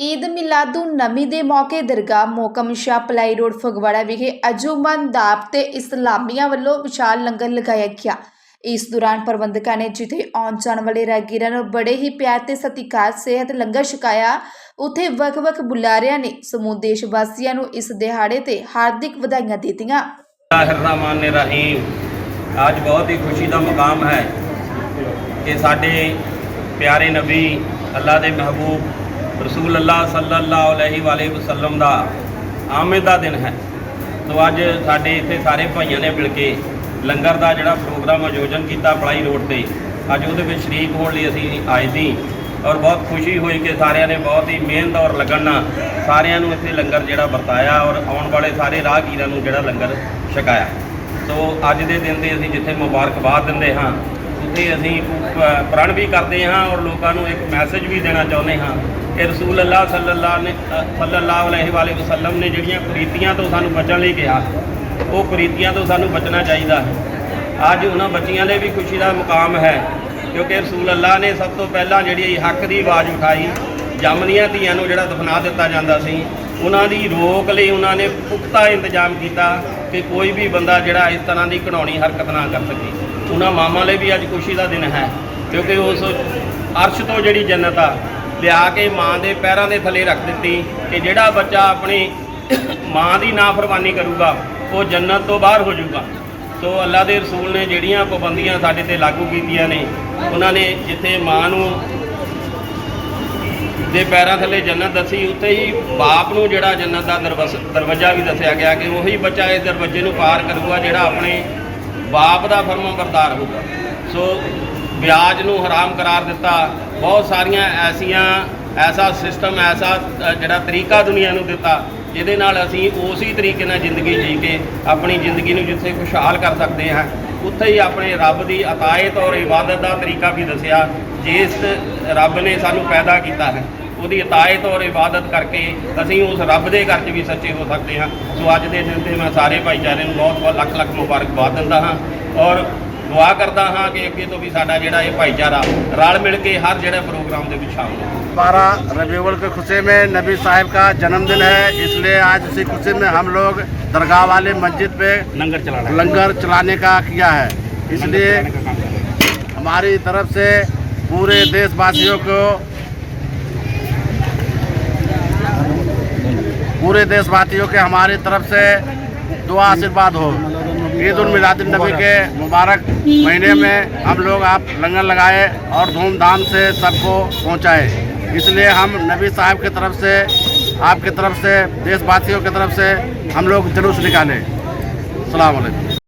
ਈਦ ਮਿਲਾਦੁਨ ਨਬੀ ਦੇ ਮੌਕੇ ਦਰਗਾਹ ਮੋਕਮ ਸ਼ਾਹ ਪਲਾਈ ਰੋਡ ਫਗਵਾੜਾ ਵਿਖੇ ਅਜੂਮਨ ਦਾਬ ਤੇ ਇਸਲਾਮੀਆਂ ਵੱਲੋਂ ਵਿਸ਼ਾਲ ਲੰਗਰ ਲਗਾਇਆ ਗਿਆ। ਇਸ ਦੌਰਾਨ ਪ੍ਰਬੰਧਕਾਂ ਨੇ ਜਿੱਥੇ ਆਉਣ ਜਾਣ ਵਾਲੇ ਰਾਹਗੀਰਾਂ ਨੂੰ ਬੜੇ ਹੀ ਪਿਆਰ ਤੇ ਸਤਿਕਾਰ, ਸਿਹਤ ਲੰਗਰ ਛਕਾਇਆ, ਉਥੇ ਵੱਖ-ਵੱਖ ਬੁਲਾਰਿਆਂ ਨੇ ਸਮੂਹ ਦੇਸ਼ ਵਾਸੀਆਂ ਨੂੰ ਇਸ ਦਿਹਾੜੇ ਤੇ ਹਾਰਦਿਕ ਵਧਾਈਆਂ ਦਿੱਤੀਆਂ। ਰਹਿਮਾਨ ਰਹੀਮ ਅੱਜ ਬਹੁਤ ਹੀ ਖੁਸ਼ੀ ਦਾ ਮੁਕਾਮ ਹੈ ਕਿ ਸਾਡੇ ਪਿਆਰੇ ਨਬੀ ਅੱਲਾ ਦੇ ਮਹਿਬੂਬ ਰਸੂਲ ਅੱਲਾ ਸੱਲੱਲਾਹੁ ਅਲੈਹਿ ਵਾਲੇ ਵਸੱਲਮ ਦਾ ਆਮਦ ਦਾ ਦਿਨ ਹੈ। ਸੋ ਅੱਜ ਸਾਡੇ ਇੱਥੇ ਸਾਰੇ ਭਾਈਆਂ ਨੇ ਮਿਲ ਕੇ ਲੰਗਰ ਦਾ ਜਿਹੜਾ ਪ੍ਰੋਗਰਾਮ ਆਯੋਜਨ ਕੀਤਾ ਪੜਾਈ ਰੋਡ ਤੇ। ਅੱਜ ਉਹਦੇ ਵਿੱਚ ਸ਼ਰੀਕ ਹੋਣ ਲਈ ਅਸੀਂ ਆਏ ਸੀ ਔਰ ਬਹੁਤ ਖੁਸ਼ੀ ਹੋਈ ਕਿ ਸਾਰਿਆਂ ਨੇ ਬਹੁਤ ਹੀ ਮਿਹਨਤ ਔਰ ਲਗਨ ਨਾਲ ਸਾਰਿਆਂ ਨੂੰ ਇੱਥੇ ਲੰਗਰ ਜਿਹੜਾ ਵਰਤਾਇਆ ਔਰ ਆਉਣ ਵਾਲੇ ਸਾਰੇ ਰਾਹਗੀਰਾਂ ਨੂੰ ਜਿਹੜਾ ਲੰਗਰ ਛਕਾਇਆ। ਸੋ ਅੱਜ ਦੇ ਦਿਨ ਦੇ ਅਸੀਂ ਜਿੱਥੇ ਮੁਬਾਰਕਬਾਦ ਦਿੰਦੇ ਹਾਂ, ਉੱਥੇ ਅਸੀਂ ਪ੍ਰਣ ਵੀ ਕਰਦੇ ਹਾਂ ਔਰ ਲੋਕਾਂ ਨੂੰ ਇੱਕ ਮੈਸੇਜ ਵੀ ਦੇਣਾ ਚਾਹੁੰਦੇ ਹਾਂ ਕਿ ਰਸੂਲ ਅੱਲਾਹ ਸੱਲੱਲਾਹੁ ਨੇ ਅ, ਸੱਲੱਲਾਹੁ ਅਲੈਹਿ ਵਾਲੇ ਵਸੱਲਮ ਨੇ ਜਿਹੜੀਆਂ ਕੁਰੀਤੀਆਂ ਤੋਂ ਸਾਨੂੰ ਬਚਣ ਲਈ ਕਿਹਾ ਉਹ ਕੁਰੀਤੀਆਂ ਤੋਂ ਸਾਨੂੰ ਬਚਣਾ ਚਾਹੀਦਾ ਹੈ। ਅੱਜ ਉਹਨਾਂ ਬੱਚੀਆਂ ਲਈ ਵੀ ਖੁਸ਼ੀ ਦਾ ਮੁਕਾਮ ਹੈ ਕਿਉਂਕਿ ਰਸੂਲ ਅੱਲਾਹ ਨੇ ਸਭ ਤੋਂ ਪਹਿਲਾਂ ਜਿਹੜੀ ਹੱਕ ਦੀ ਆਵਾਜ਼ ਉਠਾਈ ਜੰਮਦੀਆਂ ਧੀਆਂ ਨੂੰ ਜਿਹੜਾ ਦਫਨਾ ਦਿੱਤਾ ਜਾਂਦਾ ਸੀ ਉਹਨਾਂ ਦੀ ਰੋਕ ਲਈ ਉਹਨਾਂ ਨੇ ਪੁਖਤਾ ਇੰਤਜ਼ਾਮ ਕੀਤਾ ਕਿ ਕੋਈ ਵੀ ਬੰਦਾ ਜਿਹੜਾ ਇਸ ਤਰ੍ਹਾਂ ਦੀ ਘਿਨਾਉਣੀ ਹਰਕਤ ਨਾ ਕਰ ਸਕੇ। ਉਹਨਾਂ ਮਾਮਾ ਲਈ ਵੀ ਅੱਜ ਖੁਸ਼ੀ ਦਾ ਦਿਨ ਹੈ ਕਿਉਂਕਿ ਉਸ ਅਰਸ਼ ਤੋਂ ਜਿਹੜੀ ਜੰਨਤ ਆ ਲਿਆ ਕੇ ਮਾਂ ਦੇ ਪੈਰਾਂ ਦੇ ਥੱਲੇ ਰੱਖ ਦਿੱਤੀ ਕਿ ਜਿਹੜਾ ਬੱਚਾ ਆਪਣੀ ਮਾਂ ਦੀ ਨਾਫਰਮਾਨੀ ਕਰੂਗਾ, ਉਹ ਜੰਨਤ ਤੋਂ ਬਾਹਰ ਹੋ ਜਾਊਗਾ। ਸੋ ਅੱਲਾ ਦੇ ਰਸੂਲ ਨੇ ਜਿਹੜੀਆਂ ਪਾਬੰਦੀਆਂ ਸਾਡੇ ਤੇ ਲਾਗੂ ਕੀਤੀਆਂ ਨੇ, ਉਹਨਾਂ ਨੇ ਜਿੱਥੇ ਮਾਂ ਨੂੰ ਦੇ ਪੈਰਾਂ ਥੱਲੇ ਜੰਨਤ ਦੱਸੀ, ਉੱਥੇ ਹੀ ਬਾਪ ਨੂੰ ਜਿਹੜਾ ਜੰਨਤ ਦਾ ਦਰਵਸ- ਦਰਵਾਜ਼ਾ ਵੀ ਦੱਸਿਆ ਗਿਆ ਕਿ ਉਹੀ ਬੱਚਾ ਇਸ ਦਰਵਾਜ਼ੇ ਨੂੰ ਪਾਰ ਕਰੂਗਾ, ਜਿਹੜਾ ਆਪਣੇ ਬਾਪ ਦਾ ਫਰਮਾਬਰਦਾਰ ਹੋਊਗਾ। ਸੋ ਵਿਆਜ ਨੂੰ ਹਰਾਮ ਕਰਾਰ ਦਿੱਤਾ। ਬਹੁਤ ਸਾਰੀਆਂ ਐਸੀਆਂ, ਐਸਾ ਸਿਸਟਮ ਐਸਾ ਜਿਹੜਾ ਤਰੀਕਾ ਦੁਨੀਆ ਨੂੰ ਦਿੱਤਾ, ਜਿਹਦੇ ਨਾਲ ਅਸੀਂ ਉਸੇ ਤਰੀਕੇ ਨਾਲ ਜ਼ਿੰਦਗੀ ਜੀ ਕੇ ਆਪਣੀ ਜ਼ਿੰਦਗੀ ਨੂੰ ਜਿੱਥੇ ਖੁਸ਼ਹਾਲ ਕਰ ਸਕਦੇ ਹਾਂ। ਉੱਥੇ ਹੀ ਆਪਣੇ ਰੱਬ ਦੀ ਅਤਾਇਤ ਔਰ ਇਬਾਦਤ ਦਾ ਤਰੀਕਾ ਵੀ ਦੱਸਿਆ ਜਿਸ ਰੱਬ ਨੇ ਸਾਨੂੰ ਪੈਦਾ ਕੀਤਾ ਹੈ। ਉਹਦੀ ਇਤਾਇਤ ਔਰ ਇਬਾਦਤ ਕਰਕੇ ਅਸੀਂ ਉਸ ਰੱਬ ਦੇ ਘਰ 'ਚ ਵੀ ਸੱਚੇ ਹੋ ਸਕਦੇ ਹਾਂ। ਸੋ ਅੱਜ ਦੇ ਦਿਨ ਤੇ ਮੈਂ ਸਾਰੇ ਭਾਈਚਾਰੇ ਨੂੰ ਬਹੁਤ ਬਹੁਤ ਲੱਖ ਲੱਖ ਮੁਬਾਰਕਬਾਦ ਦਿੰਦਾ ਹਾਂ। ਔਰ ਦੁਆ ਕਰਦਾ ਹਾਂ ਕਿ ਅੱਗੇ ਤੋਂ ਵੀ ਸਾਡਾ ਜਿਹੜਾ ਇਹ ਭਾਈਚਾਰਾ ਰਲ ਮਿਲ ਕੇ ਹਰ ਜਿਹੜੇ ਪ੍ਰੋਗਰਾਮ ਦੇ ਵਿੱਚ ਸ਼ਾਮਲ ਹੋਵੇ बारह रबीउल की खुशी में नबी साहिब का जन्मदिन है इसलिए आज इसी खुशी में हम लोग दरगाह वाले मस्जिद पे ਲੰਗਰ ਚਲਾਣਾ लंगर चलाने का किया है इसलिए हमारी तरफ से पूरे देशवासियों को पूरे देशवासियों के हमारी तरफ से दुआ आशीर्वाद हो ईद उल मिलाद नबी के मुबारक महीने में हम लोग आप लंगर लगाए और धूमधाम से सबको पहुँचाए। इसलिए हम नबी साहब की तरफ़ से, आपकी तरफ़ से, देशवासियों की तरफ़ से हम लोग जुलूस निकालें। सलाम अलैकुम।